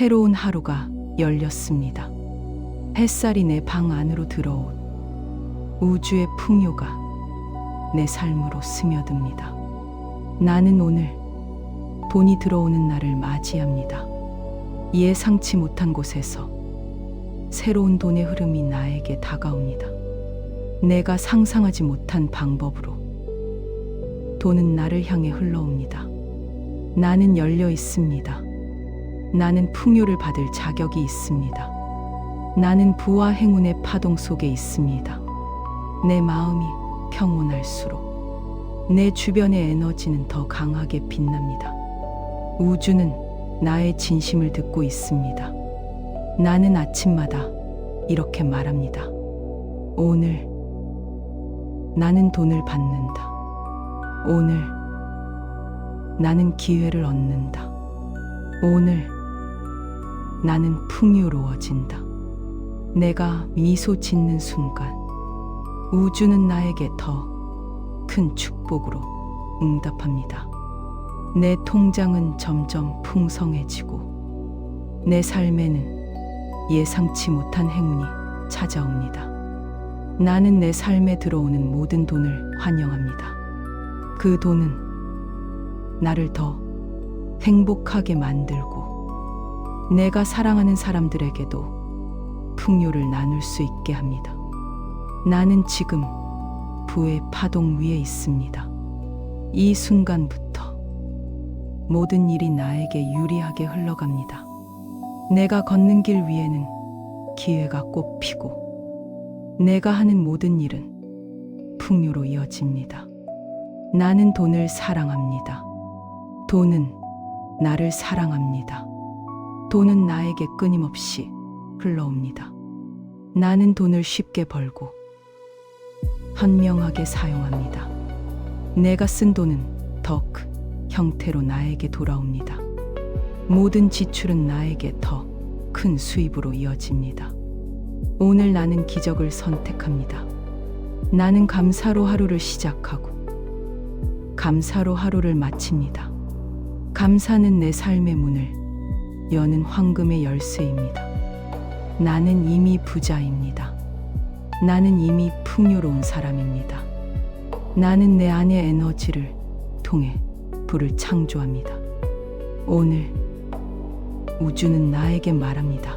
새로운 하루가 열렸습니다. 햇살이 내 방 안으로 들어온 우주의 풍요가 내 삶으로 스며듭니다. 나는 오늘 돈이 들어오는 날을 맞이합니다. 예상치 못한 곳에서 새로운 돈의 흐름이 나에게 다가옵니다. 내가 상상하지 못한 방법으로 돈은 나를 향해 흘러옵니다. 나는 열려 있습니다. 나는 풍요를 받을 자격이 있습니다. 나는 부와 행운의 파동 속에 있습니다. 내 마음이 평온할수록 내 주변의 에너지는 더 강하게 빛납니다. 우주는 나의 진심을 듣고 있습니다. 나는 아침마다 이렇게 말합니다. 오늘 나는 돈을 받는다. 오늘 나는 기회를 얻는다. 오늘 나는 풍요로워진다. 내가 미소 짓는 순간 우주는 나에게 더 큰 축복으로 응답합니다. 내 통장은 점점 풍성해지고 내 삶에는 예상치 못한 행운이 찾아옵니다. 나는 내 삶에 들어오는 모든 돈을 환영합니다. 그 돈은 나를 더 행복하게 만들고 내가 사랑하는 사람들에게도 풍요를 나눌 수 있게 합니다. 나는 지금 부의 파동 위에 있습니다. 이 순간부터 모든 일이 나에게 유리하게 흘러갑니다. 내가 걷는 길 위에는 기회가 꽃 피고 내가 하는 모든 일은 풍요로 이어집니다. 나는 돈을 사랑합니다. 돈은 나를 사랑합니다. 돈은 나에게 끊임없이 흘러옵니다. 나는 돈을 쉽게 벌고 현명하게 사용합니다. 내가 쓴 돈은 더큰 형태로 나에게 돌아옵니다. 모든 지출은 나에게 더 큰 수입으로 이어집니다. 오늘 나는 기적을 선택합니다. 나는 감사로 하루를 시작하고 감사로 하루를 마칩니다. 감사는 내 삶의 문을 여는 황금의 열쇠입니다. 나는 이미 부자입니다. 나는 이미 풍요로운 사람입니다. 나는 내 안의 에너지를 통해 불을 창조합니다. 오늘 우주는 나에게 말합니다.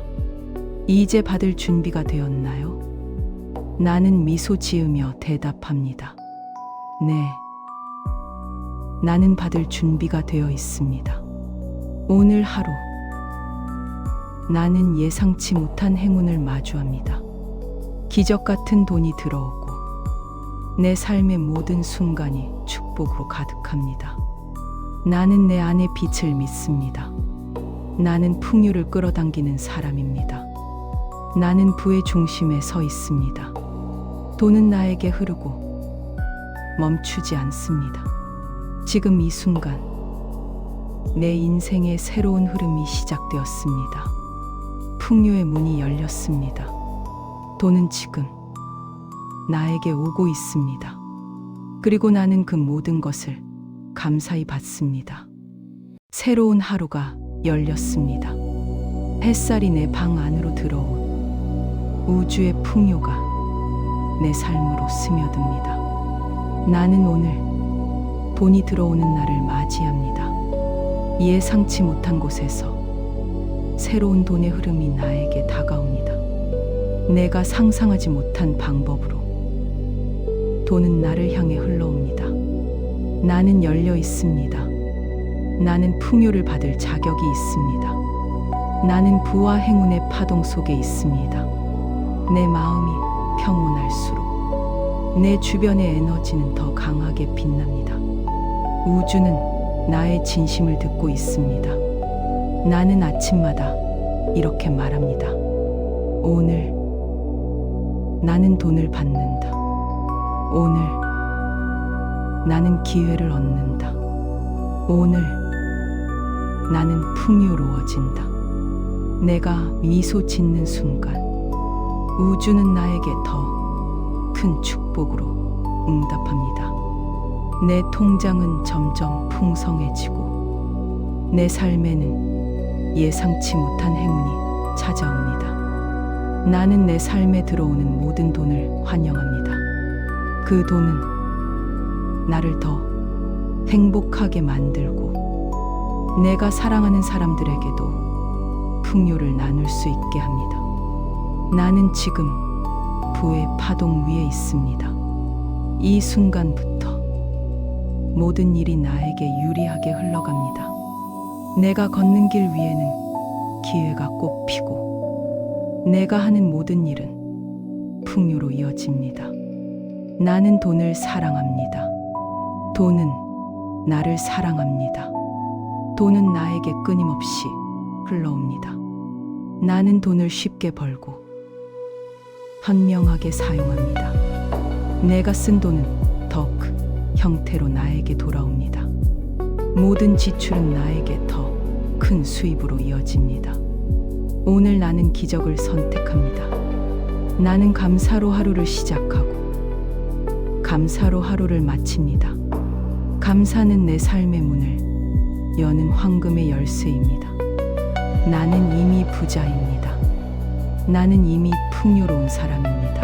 이제 받을 준비가 되었나요? 나는 미소 지으며 대답합니다. 네. 나는 받을 준비가 되어 있습니다. 오늘 하루 나는 예상치 못한 행운을 마주합니다. 기적 같은 돈이 들어오고 내 삶의 모든 순간이 축복으로 가득합니다. 나는 내 안의 빛을 믿습니다. 나는 풍요를 끌어당기는 사람입니다. 나는 부의 중심에 서 있습니다. 돈은 나에게 흐르고 멈추지 않습니다. 지금 이 순간 내 인생의 새로운 흐름이 시작되었습니다. 풍요의 문이 열렸습니다. 돈은 지금 나에게 오고 있습니다. 그리고 나는 그 모든 것을 감사히 받습니다. 새로운 하루가 열렸습니다. 햇살이 내 방 안으로 들어온 우주의 풍요가 내 삶으로 스며듭니다. 나는 오늘 돈이 들어오는 날을 맞이합니다. 예상치 못한 곳에서 새로운 돈의 흐름이 나에게 다가옵니다. 내가 상상하지 못한 방법으로 돈은 나를 향해 흘러옵니다. 나는 열려 있습니다. 나는 풍요를 받을 자격이 있습니다. 나는 부와 행운의 파동 속에 있습니다. 내 마음이 평온할수록 내 주변의 에너지는 더 강하게 빛납니다. 우주는 나의 진심을 듣고 있습니다. 나는 아침마다 이렇게 말합니다. 오늘 나는 돈을 받는다. 오늘 나는 기회를 얻는다. 오늘 나는 풍요로워진다. 내가 미소 짓는 순간 우주는 나에게 더 큰 축복으로 응답합니다. 내 통장은 점점 풍성해지고 내 삶에는 예상치 못한 행운이 찾아옵니다. 나는 내 삶에 들어오는 모든 돈을 환영합니다. 그 돈은 나를 더 행복하게 만들고 내가 사랑하는 사람들에게도 풍요를 나눌 수 있게 합니다. 나는 지금 부의 파동 위에 있습니다. 이 순간부터 모든 일이 나에게 유리하게 흘러갑니다. 내가 걷는 길 위에는 기회가 꽃 피고 내가 하는 모든 일은 풍요로 이어집니다. 나는 돈을 사랑합니다. 돈은 나를 사랑합니다. 돈은 나에게 끊임없이 흘러옵니다. 나는 돈을 쉽게 벌고 현명하게 사용합니다. 내가 쓴 돈은 더 큰 형태로 나에게 돌아옵니다. 모든 지출은 나에게 더 큰 수입으로 이어집니다. 오늘 나는 기적을 선택합니다. 나는 감사로 하루를 시작하고 감사로 하루를 마칩니다. 감사는 내 삶의 문을 여는 황금의 열쇠입니다. 나는 이미 부자입니다. 나는 이미 풍요로운 사람입니다.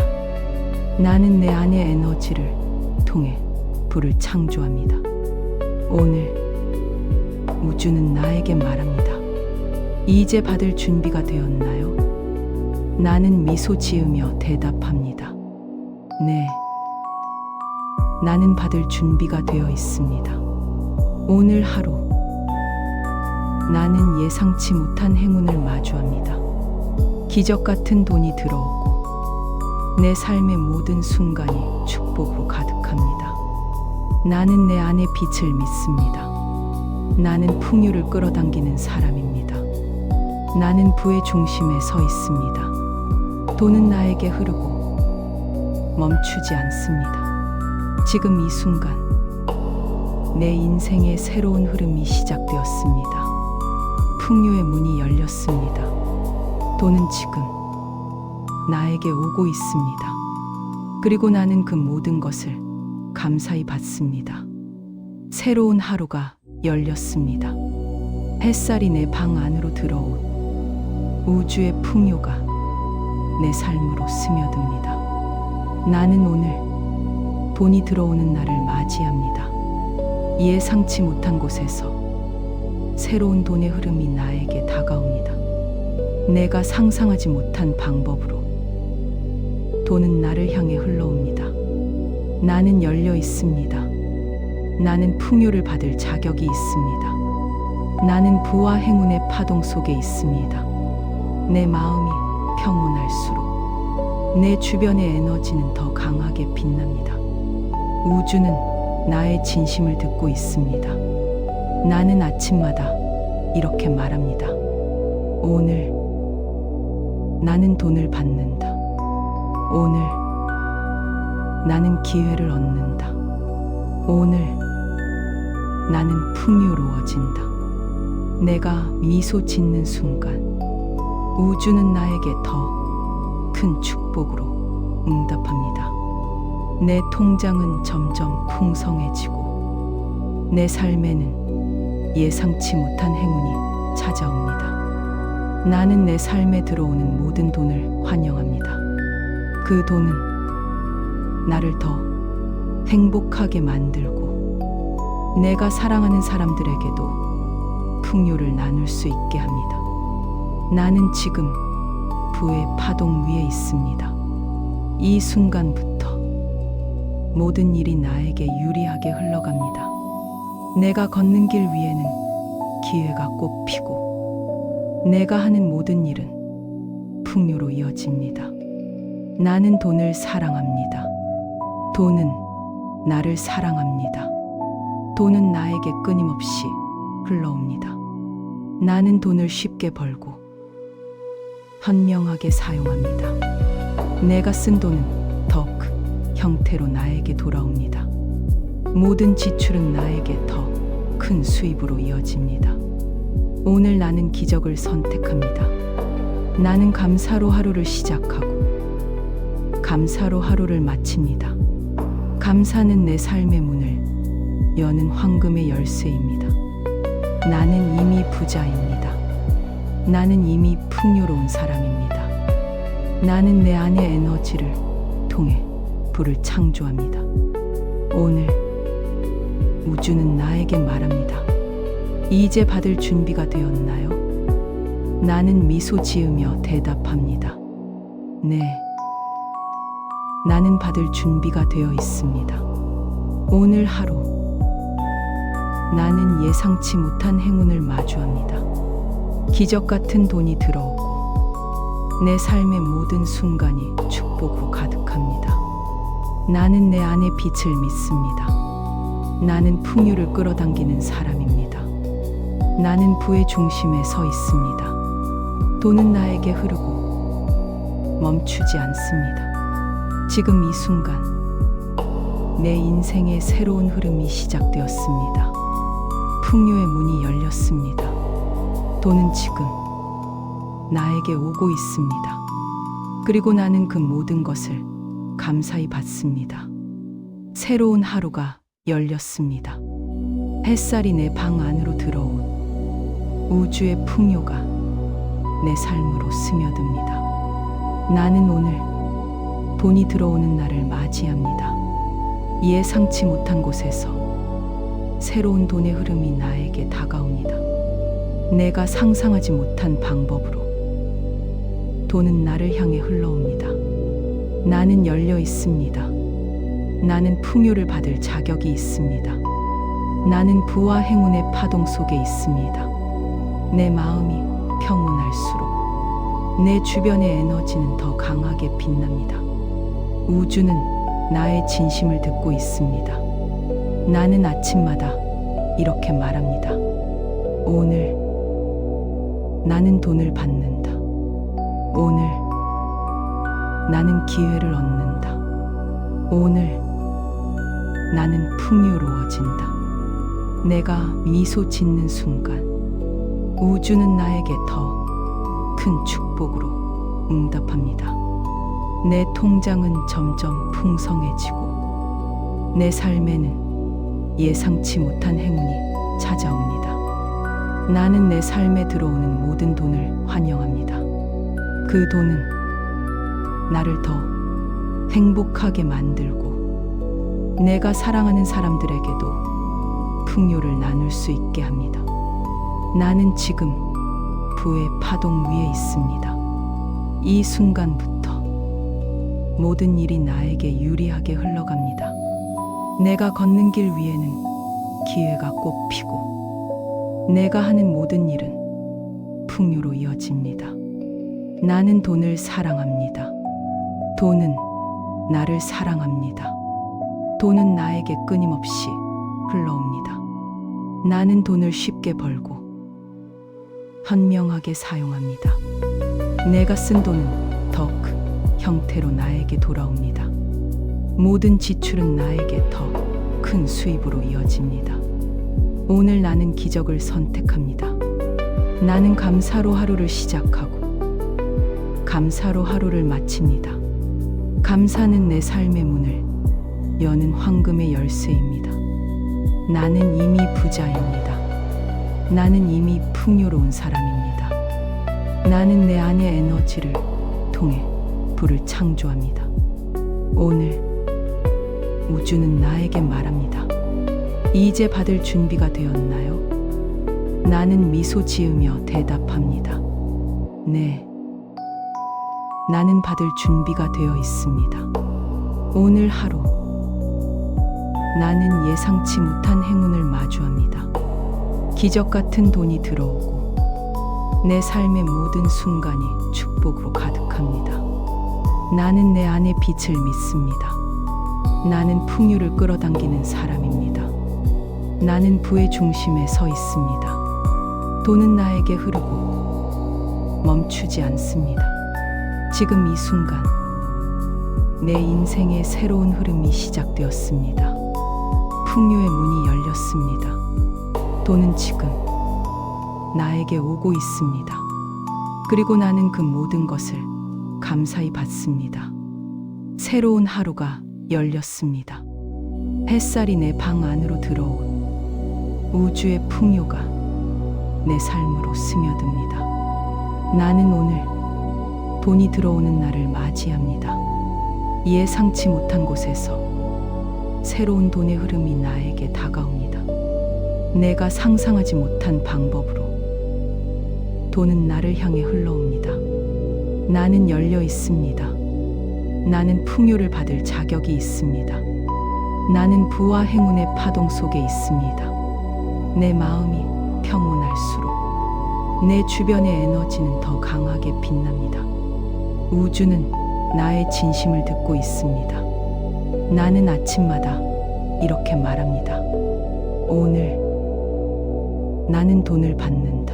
나는 내 안의 에너지를 통해 불을 창조합니다. 오늘 우주는 나에게 말합니다. 이제 받을 준비가 되었나요? 나는 미소 지으며 대답합니다. 네. 나는 받을 준비가 되어 있습니다. 오늘 하루 나는 예상치 못한 행운을 마주합니다. 기적 같은 돈이 들어오고 내 삶의 모든 순간이 축복으로 가득합니다. 나는 내 안의 빛을 믿습니다. 나는 풍요를 끌어당기는 사람입니다. 나는 부의 중심에 서 있습니다. 돈은 나에게 흐르고 멈추지 않습니다. 지금 이 순간 내 인생의 새로운 흐름이 시작되었습니다. 풍요의 문이 열렸습니다. 돈은 지금 나에게 오고 있습니다. 그리고 나는 그 모든 것을 감사히 받습니다. 새로운 하루가 열렸습니다. 햇살이 내 방 안으로 들어온 우주의 풍요가 내 삶으로 스며듭니다. 나는 오늘 돈이 들어오는 날을 맞이합니다. 예상치 못한 곳에서 새로운 돈의 흐름이 나에게 다가옵니다. 내가 상상하지 못한 방법으로 돈은 나를 향해 흘러옵니다. 나는 열려 있습니다. 나는 풍요를 받을 자격이 있습니다. 나는 부와 행운의 파동 속에 있습니다. 내 마음이 평온할수록 내 주변의 에너지는 더 강하게 빛납니다. 우주는 나의 진심을 듣고 있습니다. 나는 아침마다 이렇게 말합니다. 오늘 나는 돈을 받는다. 오늘 나는 기회를 얻는다. 오늘 나는 풍요로워진다. 내가 미소 짓는 순간 우주는 나에게 더 큰 축복으로 응답합니다. 내 통장은 점점 풍성해지고 내 삶에는 예상치 못한 행운이 찾아옵니다. 나는 내 삶에 들어오는 모든 돈을 환영합니다. 그 돈은 나를 더 행복하게 만들고 내가 사랑하는 사람들에게도 풍요를 나눌 수 있게 합니다. 나는 지금 부의 파동 위에 있습니다. 이 순간부터 모든 일이 나에게 유리하게 흘러갑니다. 내가 걷는 길 위에는 기회가 꽃 피고 내가 하는 모든 일은 풍요로 이어집니다. 나는 돈을 사랑합니다. 돈은 나를 사랑합니다. 돈은 나에게 끊임없이 흘러옵니다. 나는 돈을 쉽게 벌고 현명하게 사용합니다. 내가 쓴 돈은 더큰 형태로 나에게 돌아옵니다. 모든 지출은 나에게 더 큰 수입으로 이어집니다. 오늘 나는 기적을 선택합니다. 나는 감사로 하루를 시작하고 감사로 하루를 마칩니다. 감사는 내 삶의 문을 여는 황금의 열쇠입니다. 나는 이미 부자입니다. 나는 이미 풍요로운 사람입니다. 나는 내 안의 에너지를 통해 불을 창조합니다. 오늘 우주는 나에게 말합니다. 이제 받을 준비가 되었나요? 나는 미소 지으며 대답합니다. 네. 나는 받을 준비가 되어 있습니다. 오늘 하루 나는 예상치 못한 행운을 마주합니다. 기적 같은 돈이 들어오고 내 삶의 모든 순간이 축복으로 가득합니다. 나는 내 안의 빛을 믿습니다. 나는 풍요를 끌어당기는 사람입니다. 나는 부의 중심에 서 있습니다. 돈은 나에게 흐르고 멈추지 않습니다. 지금 이 순간 내 인생의 새로운 흐름이 시작되었습니다. 풍요의 문이 열렸습니다. 돈은 지금 나에게 오고 있습니다. 그리고 나는 그 모든 것을 감사히 받습니다. 새로운 하루가 열렸습니다. 햇살이 내 방 안으로 들어온 우주의 풍요가 내 삶으로 스며듭니다. 나는 오늘 돈이 들어오는 날을 맞이합니다. 예상치 못한 곳에서 새로운 돈의 흐름이 나에게 다가옵니다. 내가 상상하지 못한 방법으로 돈은 나를 향해 흘러옵니다. 나는 열려 있습니다. 나는 풍요를 받을 자격이 있습니다. 나는 부와 행운의 파동 속에 있습니다. 내 마음이 평온할수록 내 주변의 에너지는 더 강하게 빛납니다. 우주는 나의 진심을 듣고 있습니다. 나는 아침마다 이렇게 말합니다. 오늘 나는 돈을 받는다. 오늘 나는 기회를 얻는다. 오늘 나는 풍요로워진다. 내가 미소 짓는 순간 우주는 나에게 더 큰 축복으로 응답합니다. 내 통장은 점점 풍성해지고 내 삶에는 예상치 못한 행운이 찾아옵니다. 나는 내 삶에 들어오는 모든 돈을 환영합니다. 그 돈은 나를 더 행복하게 만들고 내가 사랑하는 사람들에게도 풍요를 나눌 수 있게 합니다. 나는 지금 부의 파동 위에 있습니다. 이 순간부터 모든 일이 나에게 유리하게 흘러갑니다. 내가 걷는 길 위에는 기회가 꽃 피고 내가 하는 모든 일은 풍요로 이어집니다. 나는 돈을 사랑합니다. 돈은 나를 사랑합니다. 돈은 나에게 끊임없이 흘러옵니다. 나는 돈을 쉽게 벌고 현명하게 사용합니다. 내가 쓴 돈은 더큰 형태로 나에게 돌아옵니다. 모든 지출은 나에게 더 큰 수입으로 이어집니다. 오늘 나는 기적을 선택합니다. 나는 감사로 하루를 시작하고 감사로 하루를 마칩니다. 감사는 내 삶의 문을 여는 황금의 열쇠입니다. 나는 이미 부자입니다. 나는 이미 풍요로운 사람입니다. 나는 내 안의 에너지를 통해 불을 창조합니다. 오늘 우주는 나에게 말합니다. 이제 받을 준비가 되었나요? 나는 미소 지으며 대답합니다. 네. 나는 받을 준비가 되어 있습니다. 오늘 하루 나는 예상치 못한 행운을 마주합니다. 기적 같은 돈이 들어오고 내 삶의 모든 순간이 축복으로 가득합니다. 나는 내 안의 빛을 믿습니다. 나는 풍요를 끌어당기는 사람입니다. 나는 부의 중심에 서 있습니다. 돈은 나에게 흐르고 멈추지 않습니다. 지금 이 순간 내 인생의 새로운 흐름이 시작되었습니다. 풍요의 문이 열렸습니다. 돈은 지금 나에게 오고 있습니다. 그리고 나는 그 모든 것을 감사히 받습니다. 새로운 하루가 열렸습니다. 햇살이 내 방 안으로 들어온 우주의 풍요가 내 삶으로 스며듭니다. 나는 오늘 돈이 들어오는 날을 맞이합니다. 예상치 못한 곳에서 새로운 돈의 흐름이 나에게 다가옵니다. 내가 상상하지 못한 방법으로 돈은 나를 향해 흘러옵니다. 나는 열려 있습니다. 나는 풍요를 받을 자격이 있습니다. 나는 부와 행운의 파동 속에 있습니다. 내 마음이 평온할수록 내 주변의 에너지는 더 강하게 빛납니다. 우주는 나의 진심을 듣고 있습니다. 나는 아침마다 이렇게 말합니다. 오늘 나는 돈을 받는다.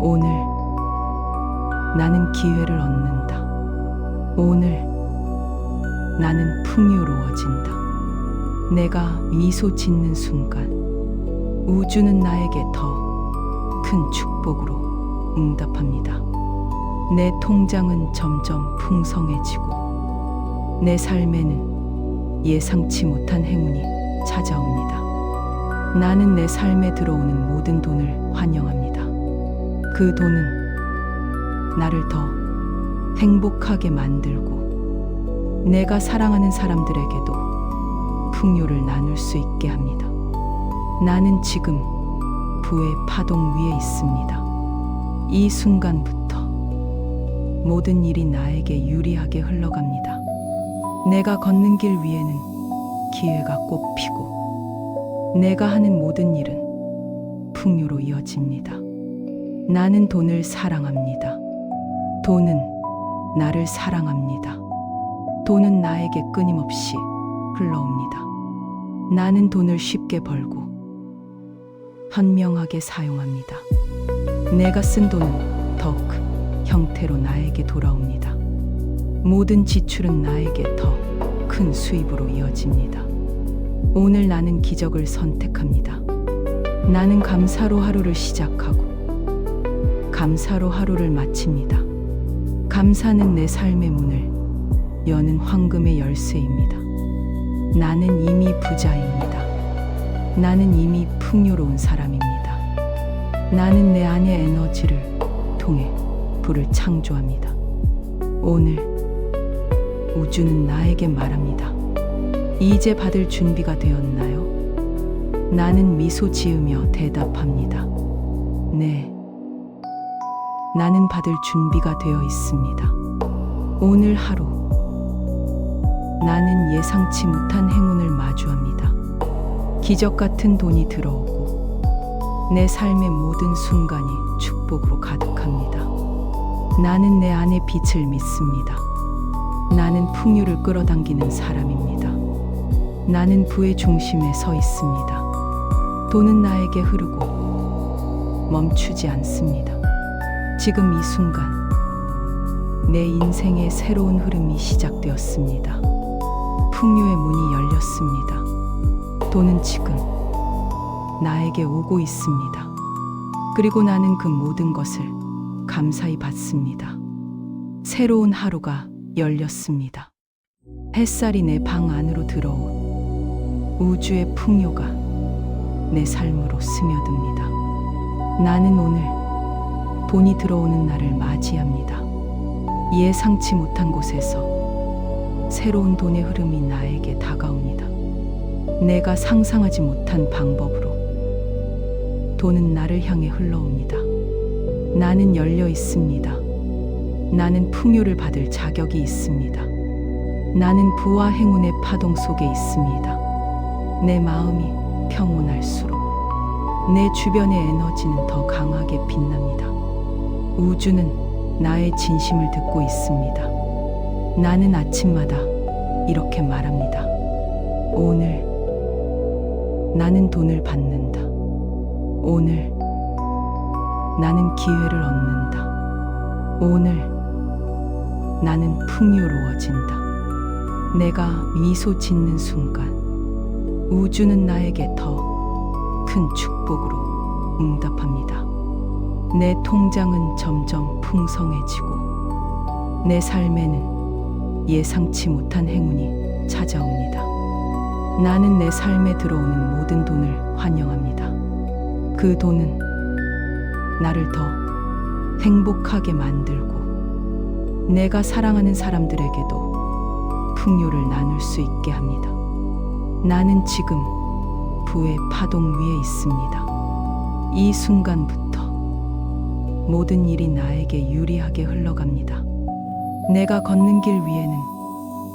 오늘 나는 기회를 얻는다. 오늘 나는 풍요로워진다. 내가 미소 짓는 순간 우주는 나에게 더 큰 축복으로 응답합니다. 내 통장은 점점 풍성해지고 내 삶에는 예상치 못한 행운이 찾아옵니다. 나는 내 삶에 들어오는 모든 돈을 환영합니다. 그 돈은 나를 더 행복하게 만들고 내가 사랑하는 사람들에게도 풍요를 나눌 수 있게 합니다. 나는 지금 부의 파동 위에 있습니다. 이 순간부터 모든 일이 나에게 유리하게 흘러갑니다. 내가 걷는 길 위에는 기회가 꽃 피고 내가 하는 모든 일은 풍요로 이어집니다. 나는 돈을 사랑합니다. 돈은 나를 사랑합니다. 돈은 나에게 끊임없이 흘러옵니다. 나는 돈을 쉽게 벌고 현명하게 사용합니다. 내가 쓴 돈은 더 큰 형태로 나에게 돌아옵니다. 모든 지출은 나에게 더 큰 수입으로 이어집니다. 오늘 나는 기적을 선택합니다. 나는 감사로 하루를 시작하고 감사로 하루를 마칩니다. 감사는 내 삶의 문을 여는 황금의 열쇠입니다. 나는 이미 부자입니다. 나는 이미 풍요로운 사람입니다. 나는 내 안의 에너지를 통해 불을 창조합니다. 오늘 우주는 나에게 말합니다. 이제 받을 준비가 되었나요? 나는 미소 지으며 대답합니다. 네. 나는 받을 준비가 되어 있습니다. 오늘 하루 나는 예상치 못한 행운을 마주합니다. 기적 같은 돈이 들어오고 내 삶의 모든 순간이 축복으로 가득합니다. 나는 내 안의 빛을 믿습니다. 나는 풍요를 끌어당기는 사람입니다. 나는 부의 중심에 서 있습니다. 돈은 나에게 흐르고 멈추지 않습니다. 지금 이 순간 내 인생의 새로운 흐름이 시작되었습니다. 풍요의 문이 열렸습니다. 돈은 지금 나에게 오고 있습니다. 그리고 나는 그 모든 것을 감사히 받습니다. 새로운 하루가 열렸습니다. 햇살이 내 방 안으로 들어온 우주의 풍요가 내 삶으로 스며듭니다. 나는 오늘 돈이 들어오는 날을 맞이합니다. 예상치 못한 곳에서 새로운 돈의 흐름이 나에게 다가옵니다. 내가 상상하지 못한 방법으로 돈은 나를 향해 흘러옵니다. 나는 열려 있습니다. 나는 풍요를 받을 자격이 있습니다. 나는 부와 행운의 파동 속에 있습니다. 내 마음이 평온할수록 내 주변의 에너지는 더 강하게 빛납니다. 우주는 나의 진심을 듣고 있습니다. 나는 아침마다 이렇게 말합니다. 오늘 나는 돈을 받는다. 오늘 나는 기회를 얻는다. 오늘 나는 풍요로워진다. 내가 미소 짓는 순간 우주는 나에게 더 큰 축복으로 응답합니다. 내 통장은 점점 풍성해지고 내 삶에는 예상치 못한 행운이 찾아옵니다. 나는 내 삶에 들어오는 모든 돈을 환영합니다. 그 돈은 나를 더 행복하게 만들고 내가 사랑하는 사람들에게도 풍요를 나눌 수 있게 합니다. 나는 지금 부의 파동 위에 있습니다. 이 순간부터 모든 일이 나에게 유리하게 흘러갑니다. 내가 걷는 길 위에는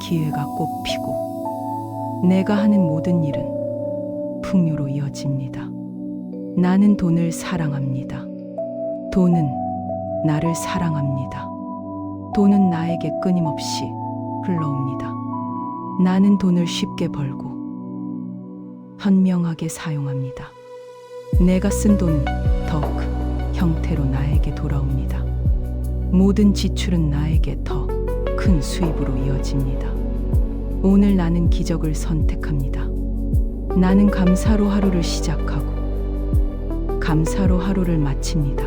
기회가 꽃 피고 내가 하는 모든 일은 풍요로 이어집니다. 나는 돈을 사랑합니다. 돈은 나를 사랑합니다. 돈은 나에게 끊임없이 흘러옵니다. 나는 돈을 쉽게 벌고 현명하게 사용합니다. 내가 쓴 돈은 더큰 형태로 나에게 돌아옵니다. 모든 지출은 나에게 더 큰 수입으로 이어집니다. 오늘 나는 기적을 선택합니다. 나는 감사로 하루를 시작하고 감사로 하루를 마칩니다.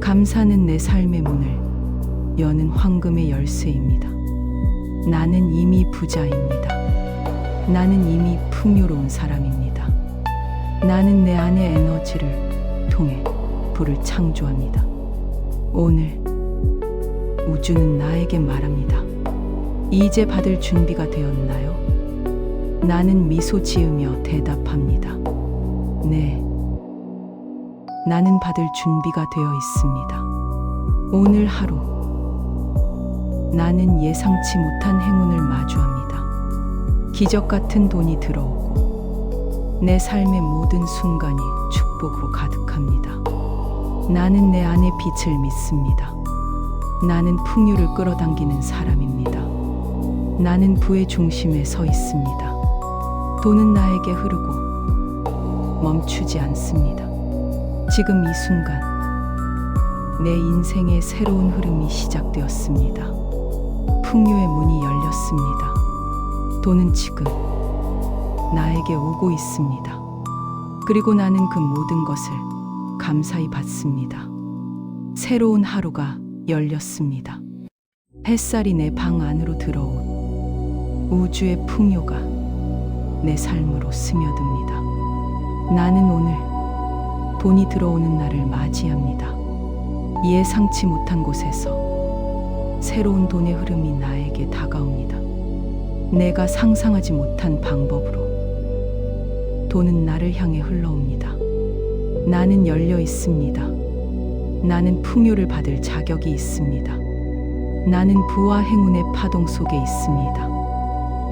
감사는 내 삶의 문을 여는 황금의 열쇠입니다. 나는 이미 부자입니다. 나는 이미 풍요로운 사람입니다. 나는 내 안의 에너지를 통해 불을 창조합니다. 오늘 우주는 나에게 말합니다. 이제 받을 준비가 되었나요? 나는 미소 지으며 대답합니다. 네. 나는 받을 준비가 되어 있습니다. 오늘 하루 나는 예상치 못한 행운을 마주합니다. 기적 같은 돈이 들어오고 내 삶의 모든 순간이 축복으로 가득합니다. 나는 내 안의 빛을 믿습니다. 나는 풍요를 끌어당기는 사람입니다. 나는 부의 중심에 서 있습니다. 돈은 나에게 흐르고 멈추지 않습니다. 지금 이 순간 내 인생의 새로운 흐름이 시작되었습니다. 풍요의 문이 열렸습니다. 돈은 지금 나에게 오고 있습니다. 그리고 나는 그 모든 것을 감사히 받습니다. 새로운 하루가 열렸습니다. 햇살이 내 방 안으로 들어온 우주의 풍요가 내 삶으로 스며듭니다. 나는 오늘 돈이 들어오는 날을 맞이합니다. 예상치 못한 곳에서 새로운 돈의 흐름이 나에게 다가옵니다. 내가 상상하지 못한 방법으로 돈은 나를 향해 흘러옵니다. 나는 열려 있습니다. 나는 풍요를 받을 자격이 있습니다. 나는 부와 행운의 파동 속에 있습니다.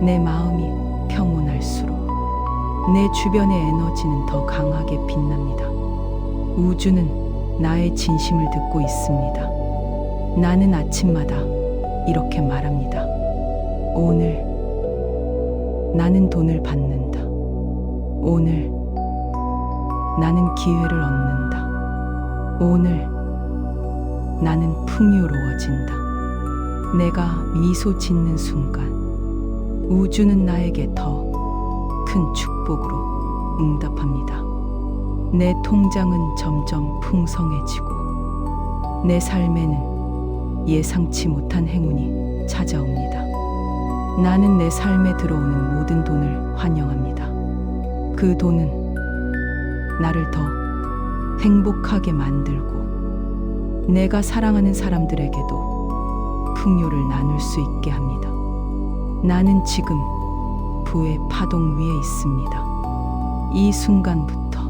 내 마음이 평온할수록 내 주변의 에너지는 더 강하게 빛납니다. 우주는 나의 진심을 듣고 있습니다. 나는 아침마다 이렇게 말합니다. 오늘 나는 돈을 받는다. 오늘 나는 기회를 얻는다. 오늘 나는 풍요로워진다. 내가 미소 짓는 순간 우주는 나에게 더 큰 축복으로 응답합니다. 내 통장은 점점 풍성해지고 내 삶에는 예상치 못한 행운이 찾아옵니다. 나는 내 삶에 들어오는 모든 돈을 환영합니다. 그 돈은 나를 더 행복하게 만들고 내가 사랑하는 사람들에게도 풍요를 나눌 수 있게 합니다. 나는 지금 부의 파동 위에 있습니다. 이 순간부터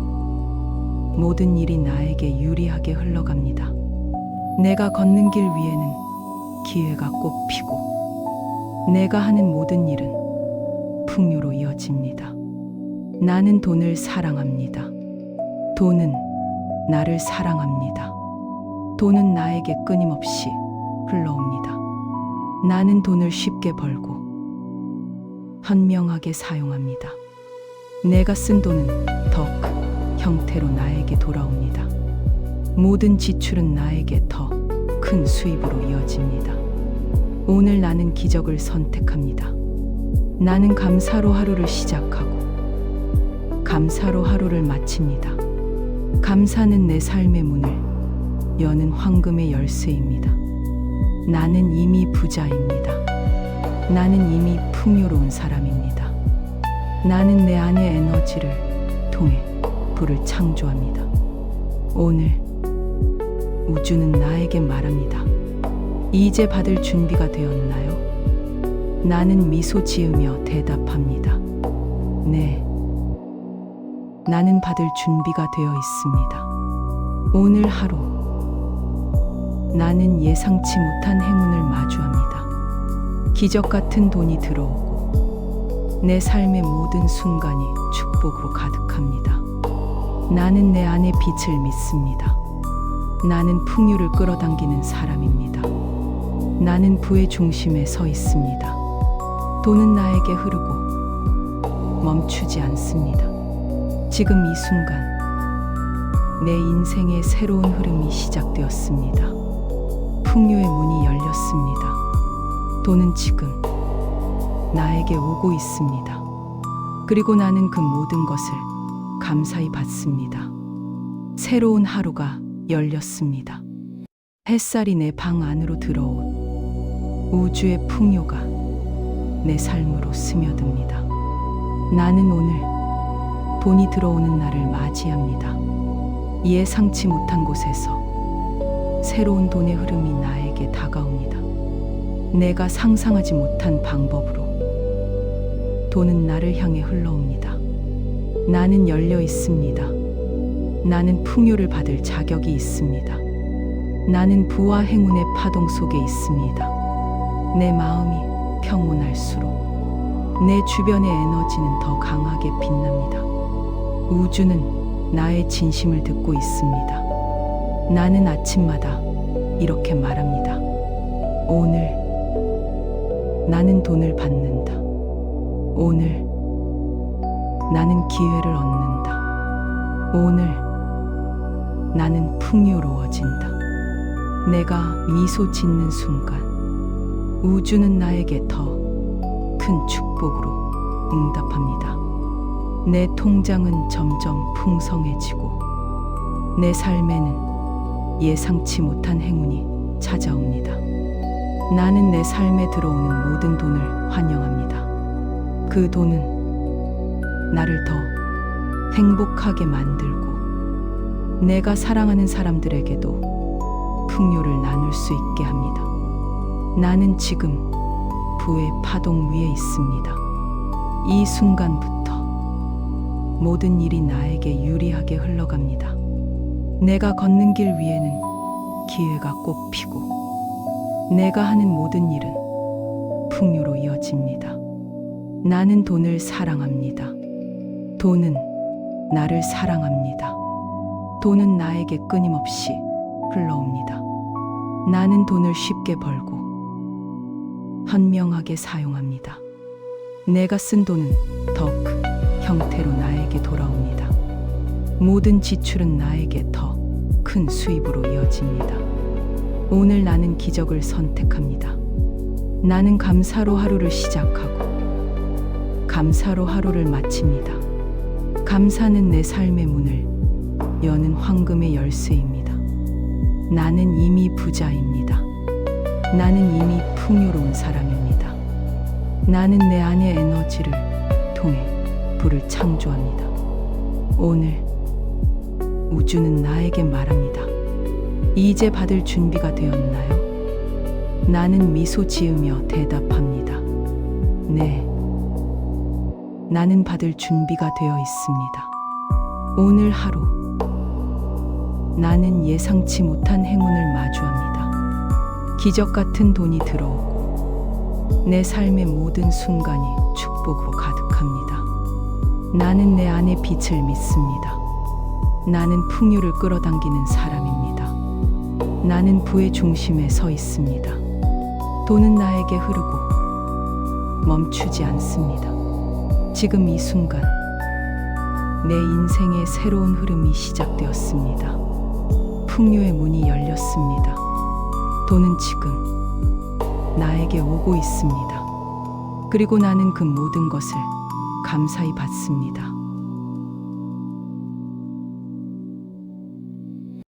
모든 일이 나에게 유리하게 흘러갑니다. 내가 걷는 길 위에는 기회가 꽃피고 내가 하는 모든 일은 풍요로 이어집니다. 나는 돈을 사랑합니다. 돈은 나를 사랑합니다. 돈은 나에게 끊임없이 흘러옵니다. 나는 돈을 쉽게 벌고 현명하게 사용합니다. 내가 쓴 돈은 더 큰 형태로 나에게 돌아옵니다. 모든 지출은 나에게 더 큰 수입으로 이어집니다. 오늘 나는 기적을 선택합니다. 나는 감사로 하루를 시작하고 감사로 하루를 마칩니다. 감사는 내 삶의 문을 여는 황금의 열쇠입니다. 나는 이미 부자입니다. 나는 이미 풍요로운 사람입니다. 나는 내 안의 에너지를 통해 불을 창조합니다. 오늘 우주는 나에게 말합니다. 이제 받을 준비가 되었나요? 나는 미소 지으며 대답합니다. 네. 나는 받을 준비가 되어 있습니다. 오늘 하루 나는 예상치 못한 행운을 마주합니다. 기적 같은 돈이 들어오고 내 삶의 모든 순간이 축복으로 가득합니다. 나는 내 안의 빛을 믿습니다. 나는 풍요를 끌어당기는 사람입니다. 나는 부의 중심에 서 있습니다. 돈은 나에게 흐르고 멈추지 않습니다. 지금 이 순간 내 인생의 새로운 흐름이 시작되었습니다. 풍요의 문이 열렸습니다. 돈은 지금 나에게 오고 있습니다. 그리고 나는 그 모든 것을 감사히 받습니다. 새로운 하루가 열렸습니다. 햇살이 내 방 안으로 들어온 우주의 풍요가 내 삶으로 스며듭니다. 나는 오늘 돈이 들어오는 날을 맞이합니다. 예상치 못한 곳에서 새로운 돈의 흐름이 나에게 다가옵니다. 내가 상상하지 못한 방법으로 돈은 나를 향해 흘러옵니다. 나는 열려 있습니다. 나는 풍요를 받을 자격이 있습니다. 나는 부와 행운의 파동 속에 있습니다. 내 마음이 평온할수록 내 주변의 에너지는 더 강하게 빛납니다. 우주는 나의 진심을 듣고 있습니다. 나는 아침마다 이렇게 말합니다. 오늘 나는 돈을 받는다. 오늘 나는 기회를 얻는다. 오늘 나는 풍요로워진다. 내가 미소 짓는 순간 우주는 나에게 더 큰 축복으로 응답합니다. 내 통장은 점점 풍성해지고 내 삶에는 예상치 못한 행운이 찾아옵니다. 나는 내 삶에 들어오는 모든 돈을 환영합니다. 그 돈은 나를 더 행복하게 만들고 내가 사랑하는 사람들에게도 풍요를 나눌 수 있게 합니다. 나는 지금 부의 파동 위에 있습니다. 이 순간부터 모든 일이 나에게 유리하게 흘러갑니다. 내가 걷는 길 위에는 기회가 꽃 피고 내가 하는 모든 일은 풍요로 이어집니다. 나는 돈을 사랑합니다. 돈은 나를 사랑합니다. 돈은 나에게 끊임없이 흘러옵니다. 나는 돈을 쉽게 벌고 현명하게 사용합니다. 내가 쓴 돈은 더큰 형태로. 모든 지출은 나에게 더 큰 수입으로 이어집니다. 오늘 나는 기적을 선택합니다. 나는 감사로 하루를 시작하고 감사로 하루를 마칩니다. 감사는 내 삶의 문을 여는 황금의 열쇠입니다. 나는 이미 부자입니다. 나는 이미 풍요로운 사람입니다. 나는 내 안의 에너지를 통해 불을 창조합니다. 오늘 우주는 나에게 말합니다. 이제 받을 준비가 되었나요? 나는 미소 지으며 대답합니다. 네. 나는 받을 준비가 되어 있습니다. 오늘 하루 나는 예상치 못한 행운을 마주합니다. 기적 같은 돈이 들어오고 내 삶의 모든 순간이 축복으로 가득합니다. 나는 내 안의 빛을 믿습니다. 나는 풍요를 끌어당기는 사람입니다. 나는 부의 중심에 서 있습니다. 돈은 나에게 흐르고 멈추지 않습니다. 지금 이 순간 내 인생의 새로운 흐름이 시작되었습니다. 풍요의 문이 열렸습니다. 돈은 지금 나에게 오고 있습니다. 그리고 나는 그 모든 것을 감사히 받습니다.